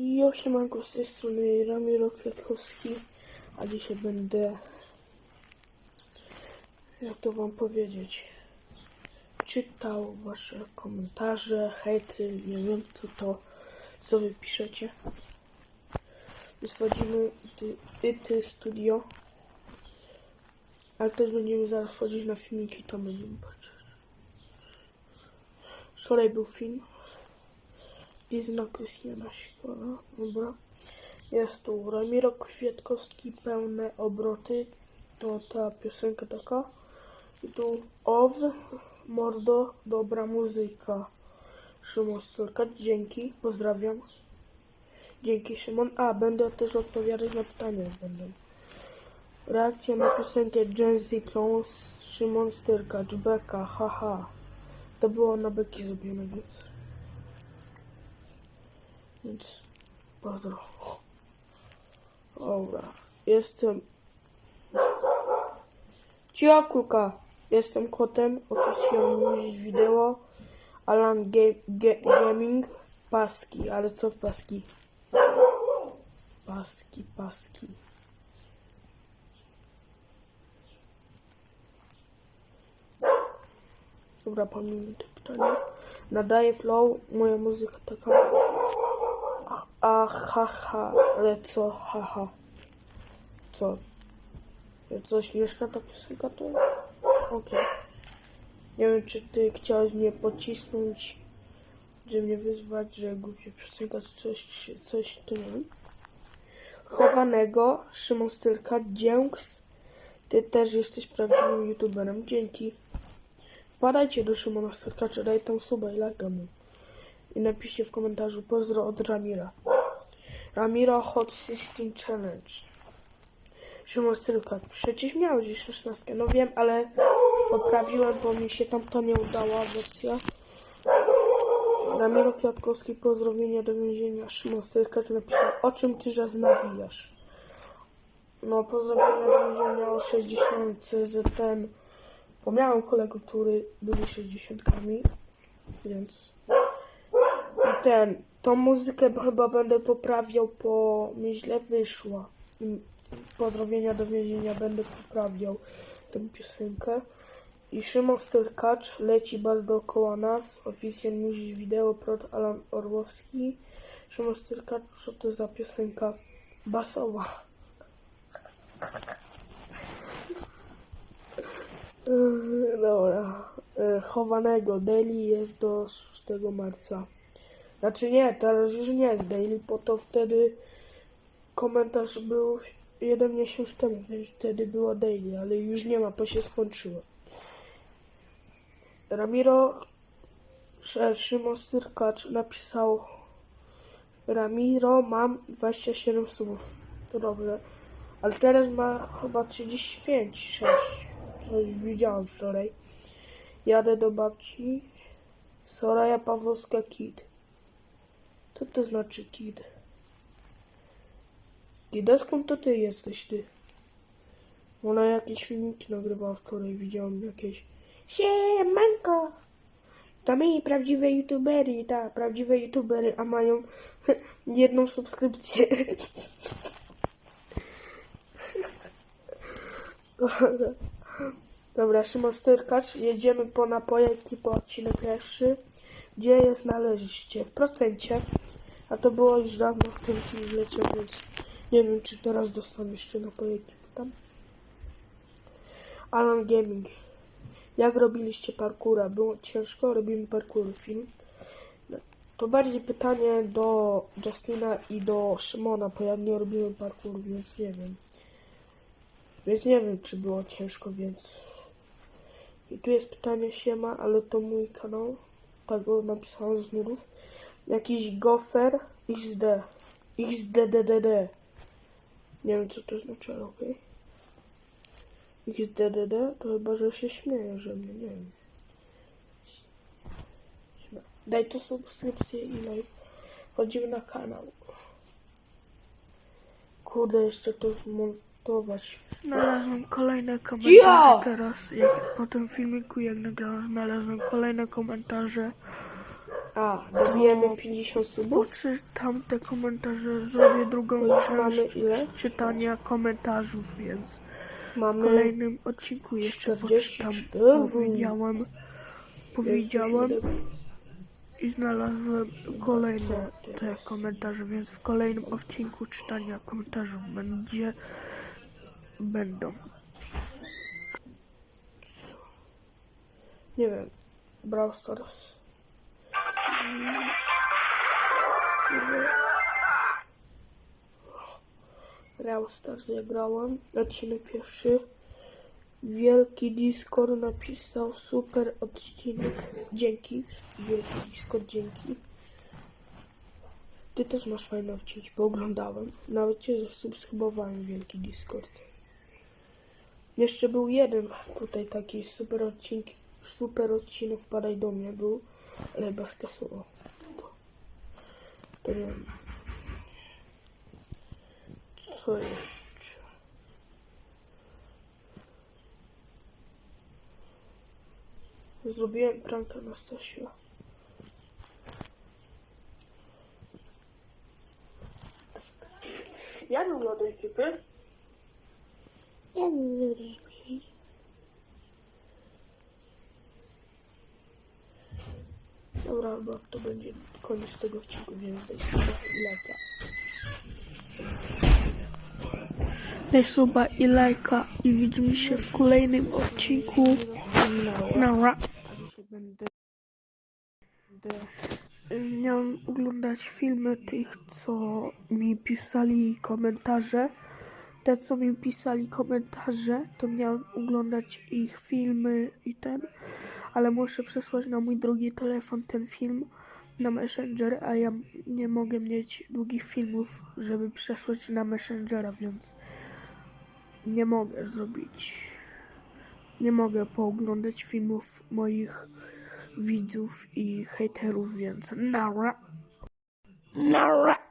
I osiemanko z tej strony Ramiro Kwiatkowski, a dzisiaj będę, jak to wam powiedzieć, czytał wasze komentarze, hejty, nie wiem co to, co wy piszecie. Wchodzimy ty studio, ale też będziemy zaraz wchodzić na filmiki, to będziemy patrzeć. Wczoraj był film. Izna Krystiana Sikora, dobra. Jest tu Ramiro Kwiatkowski, pełne obroty. To ta piosenka taka. I tu Ow, Mordo, dobra muzyka. Szymon Stolka, dzięki, pozdrawiam. Dzięki Szymon. A, będę też odpowiadać na pytania, będą. Reakcja na piosenkę Jenzy Clones, Szymon Styrkacz, Beka, haha. To było na beki zrobione, więc... Więc pozdro. Dobra. Jestem. Cicho kulka. Jestem kotem. Oficjalnie wideo. Alan Ga- Ga- Gaming w paski. Ale co w paski? W paski, paski. Dobra, pomijmy te pytania. Nadaje flow. Moja muzyka taka. A, ha, ha, ale co, ha, ha. Co? Co śmieszna ta piosenka to? Okej. Nie wiem, czy ty chciałeś mnie pocisnąć, że mnie wyzwać, że głupia piosenka, czy coś, coś, to nie. Chowanego, Szymon Styrka, Dzięks. Ty też jesteś prawdziwym youtuberem. Dzięki. Wpadajcie do Szymona Styrkacza, daj tam suba i lajka mu i napiszcie w komentarzu pozdro od Ramira. Ramiro Hot 16 Challenge. Szymon Stylka. Przecież miał gdzieś 16. No wiem, ale poprawiłem, bo mi się tamta nie udała wersja. Ramiro Kwiatkowski, pozdrowienia do więzienia. Szymon Stylka napisał, o czym ty żas nawijasz? No, pozdrowienia do więzienia o 60 CZN. Bo miałem kolegów, który byli 60 więc ten, tą muzykę chyba będę poprawiał, mi źle wyszła. Pozdrowienia do więzienia będę poprawiał tę piosenkę. I Szymon Styrkacz leci bas dookoła nas. Oficjal musi wideo prod Alan Orłowski. Szymon Styrkacz, co to za piosenka basowa? Yy, Dobra. Yy, Chowanego daily jest do 6 marca. Znaczy nie, teraz już nie jest daily, bo to wtedy komentarz był jeden miesiąc temu, więc wtedy było daily, ale już nie ma, bo się skończyło. Ramiro Sz- Szymon Styrkacz napisał Ramiro, mam 27 słów. To dobrze. Ale teraz ma chyba 35, 6. Coś widziałam wczoraj. Jadę do babci. Soraya Pawłowska Kid. Co to znaczy kid? Kida, skąd to ty jesteś, ty? Ona jakieś filmiki nagrywała wczoraj, widziałam jakieś. Siemanko! To my, prawdziwe youtubery, tak, prawdziwe youtubery, a mają jedną subskrypcję. Dobra, Szymon Styrkacz, jedziemy po napojeki po odcinek pierwszy. Gdzie je znaleźliście? W procencie. A to było już dawno w tym film leciał, więc nie wiem, czy teraz dostanę jeszcze napojeki tam. Alan Gaming. Jak robiliście parkura? Było ciężko? Robimy parkour film. To bardziej pytanie do Justina i do Szymona, bo ja nie robiłem parkour, więc nie wiem. Więc nie wiem, czy było ciężko, więc... I tu jest pytanie siema, ale to mój kanał. Tak go napisałem z nudów. Jakiś gofer XD. XDDDD. Nie wiem, co to znaczy, ale okej. XDDD to chyba, że się śmieje, że mnie, nie wiem. Daj to subskrypcję i like. Chodzimy na kanał. Kurde, jeszcze to zmontować. Znalazłem kolejne komentarze Cio! teraz. Jak po tym filmiku, jak nagrałem, znalazłem kolejne komentarze. A, dobijemy 50 subów? Poczytam te komentarze, zrobię drugą już mamy część ile? czytania komentarzów, więc w Mamy kolejnym odcinku jeszcze 44. poczytam. Powiedziałem, powiedziałem i znalazłem kolejne te komentarze, więc w kolejnym odcinku czytania komentarzów będzie będą. Nie wiem. Brawl Stars. Brawl Stars ja grałem. Odcinek pierwszy. Wielki Discord napisał super odcinek. Dzięki. Wielki Discord, dzięki. Ty też masz fajne odcinki, bo oglądałem. Nawet cię zasubskrybowałem, Wielki Discord. Jeszcze był jeden tutaj taki super odcinek, super odcinek Wpadaj do mnie był, nie wiem. Co jeszcze? Zrobiłem prank Anastasia. Ja bym do ekipy. Lubię. Dobra, chyba to będzie koniec tego odcinku, więc daj suba i lajka. Daj suba i lajka i widzimy się w kolejnym odcinku. Na Dzisiaj będę... Miałem oglądać filmy tych, co mi pisali komentarze. Te, co mi pisali komentarze, to miałem oglądać ich filmy i ten, ale muszę przesłać na mój drugi telefon ten film na Messenger, a ja nie mogę mieć długich filmów, żeby przesłać na Messengera, więc nie mogę zrobić. Nie mogę pooglądać filmów moich widzów i hejterów, więc nara. Nara.